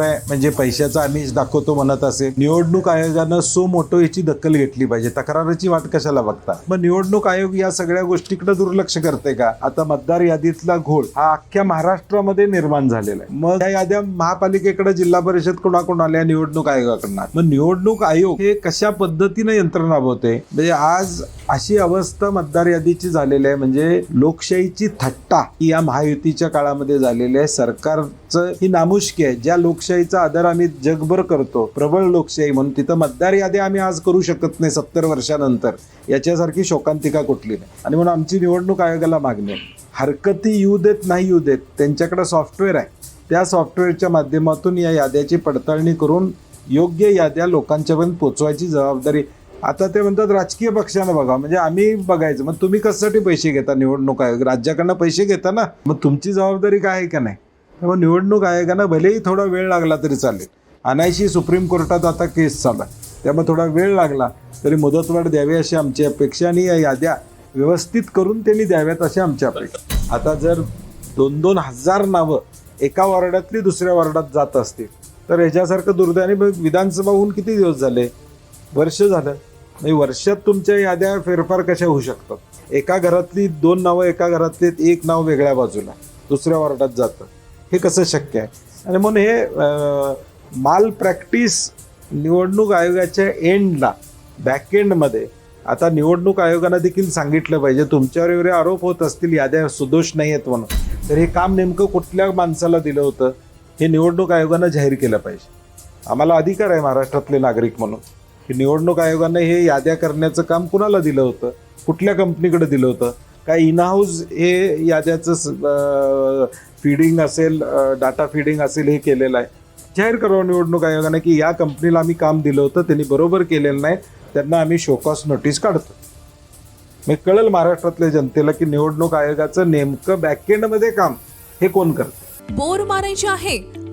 म्हणजे पैशाचा आमिष दाखवतो म्हणत असेल. निवडणूक आयोगानं सो मोठो याची दखल घेतली पाहिजे. तक्राराची वाट कशाला बघता? मग निवडणूक आयोग या सगळ्या गोष्टीकडे दुर्लक्ष करते का? आता मतदार यादीतला घोळ हा अख्ख्या महाराष्ट्रामध्ये निर्माण झालेला आहे. मग या याद्या महापालिकेकडे जिल्हा परिषद कोणाकडून आल्या? निवडणूक आयोगाकडनं. मग निवडणूक आयोग हे कशा पद्धतीने यंत्रणा राबवते म्हणजे आज अशी अवस्था मतदार यादीची झालेली आहे. म्हणजे लोकशाहीची थट्टा ही या महायुतीच्या काळामध्ये झालेली आहे. सरकारचं ही नामुष्की आहे. ज्या लोक लोकशाहीचा आदर आम्ही जगभर करतो. प्रबळ लोकशाही म्हणून तिथं मतदार यादी आम्ही आज करू शकत नाही सत्तर वर्षानंतर. याच्यासारखी शोकांतिका कुठली नाही. आणि म्हणून आमची निवडणूक आयोगाला मागणी आहे. हरकती येऊ देत नाही येऊ देत. त्यांच्याकडे सॉफ्टवेअर आहे. त्या सॉफ्टवेअरच्या माध्यमातून या याद्याची पडताळणी करून योग्य याद्या लोकांच्यापर्यंत पोचवायची जबाबदारी. आता ते म्हणतात राजकीय पक्षानं बघा. म्हणजे आम्ही बघायचं. मग तुम्ही कशासाठी पैसे घेता निवडणूक आयोग? राज्याकडनं पैसे घेता ना. मग तुमची जबाबदारी काय आहे का नाही? मग निवडणूक आयोगानं भलेही थोडा वेळ लागला तरी चालेल. अनायशी सुप्रीम कोर्टात आता केस चाला त्यामुळे थोडा वेळ लागला तरी मुदतवाढ द्यावी अशी आमची अपेक्षा आणि या याद्या व्यवस्थित करून त्यांनी द्याव्यात अशी आमची अपेक्षा आता जर दोन दोन हजार नावं एका वॉर्डातली दुसऱ्या वॉर्डात जात असतील तर ह्याच्यासारखं दुर्दैवाने विधानसभा होऊन किती दिवस झाले? वर्ष झालं. म्हणजे वर्षात तुमच्या याद्या फेरफार कशा होऊ शकतात? एका घरातली दोन नावं एका घरातली एक नाव वेगळ्या बाजूला दुसऱ्या वॉर्डात जातं. हे कसं शक्य आहे? आणि म्हणून हे माल प्रॅक्टिस निवडणूक आयोगाच्या एंडला बॅक एंडमध्ये आता निवडणूक आयोगानं देखील सांगितलं पाहिजे. तुमच्यावर एवढे आरोप होत असतील याद्या सुदोष नाही आहेत म्हणून. तर हे काम नेमकं कुठल्या माणसाला दिलं होतं हे निवडणूक आयोगानं जाहीर केलं पाहिजे. आम्हाला अधिकार आहे महाराष्ट्रातले नागरिक म्हणून. की निवडणूक आयोगानं हे याद्या करण्याचं काम कुणाला दिलं होतं? कुठल्या कंपनीकडे दिलं होतं? काय इनहाऊस हे याद्याचं फीडिंग असेल डाटा फीडिंग असेल हे केलेलं आहे. जाहीर करावं निवडणूक आयोगाने की या कंपनीला आम्ही काम दिलं होतं त्यांनी बरोबर केलेलं नाही त्यांना आम्ही शोकॉस नोटीस काढतो. मग कळेल महाराष्ट्रातल्या जनतेला की निवडणूक आयोगाचं नेमकं बॅकएंडमध्ये काम हे कोण करतं? बोर मारायचे आहे